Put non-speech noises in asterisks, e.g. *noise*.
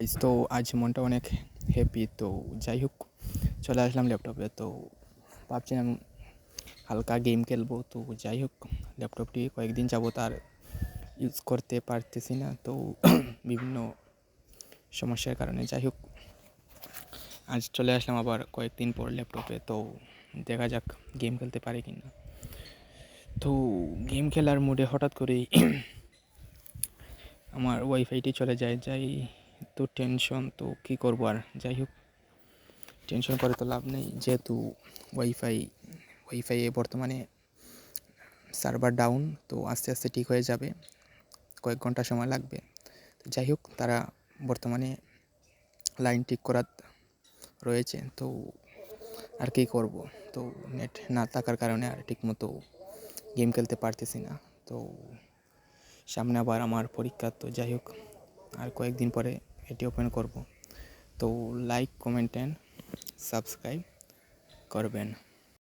তো আজ মনটা অনেক হ্যাপি তো যাই হোক, চলে আসলাম ল্যাপটপে তো ভাবছিলাম হালকা গেম খেলব, তো যাই হোক ল্যাপটপটি কয়েকদিন যাব তার ইউজ করতে পারতেছি না। তো *clears throat* বিভিন্ন সমস্যার কারণে যাই হোক, আজ চলে আসলাম আবার কয়েকদিন পর ল্যাপটপে তো দেখা যাক গেম খেলতে পারি কি না। তো গেম খেলার মুডে হঠাৎ করেই *clears throat* আমার ওয়াইফাইটি চলে যায়, যাই তো টেনশন তো কী করব আর? যাই হোক টেনশন করে তো লাভ নেই। যেহেতু ওয়াইফাই ওয়াইফাইয়ে বর্তমানে সার্ভার ডাউন তো আস্তে আস্তে ঠিক হয়ে যাবে। কয়েক ঘণ্টা সময় লাগবে। যাই হোক তারা বর্তমানে লাইন ঠিক করার রয়েছে। তো আর কী করব? তো নেট না থাকার কারণে আর ঠিকমতো গেম খেলতে পারতেছি না। তো সামনে আবার আমার পরীক্ষা, তো যাই হোক আর কয়েকদিন পরে এটি ওপেন করব। তো লাইক কমেন্ট অ্যান্ড সাবস্ক্রাইব করবেন।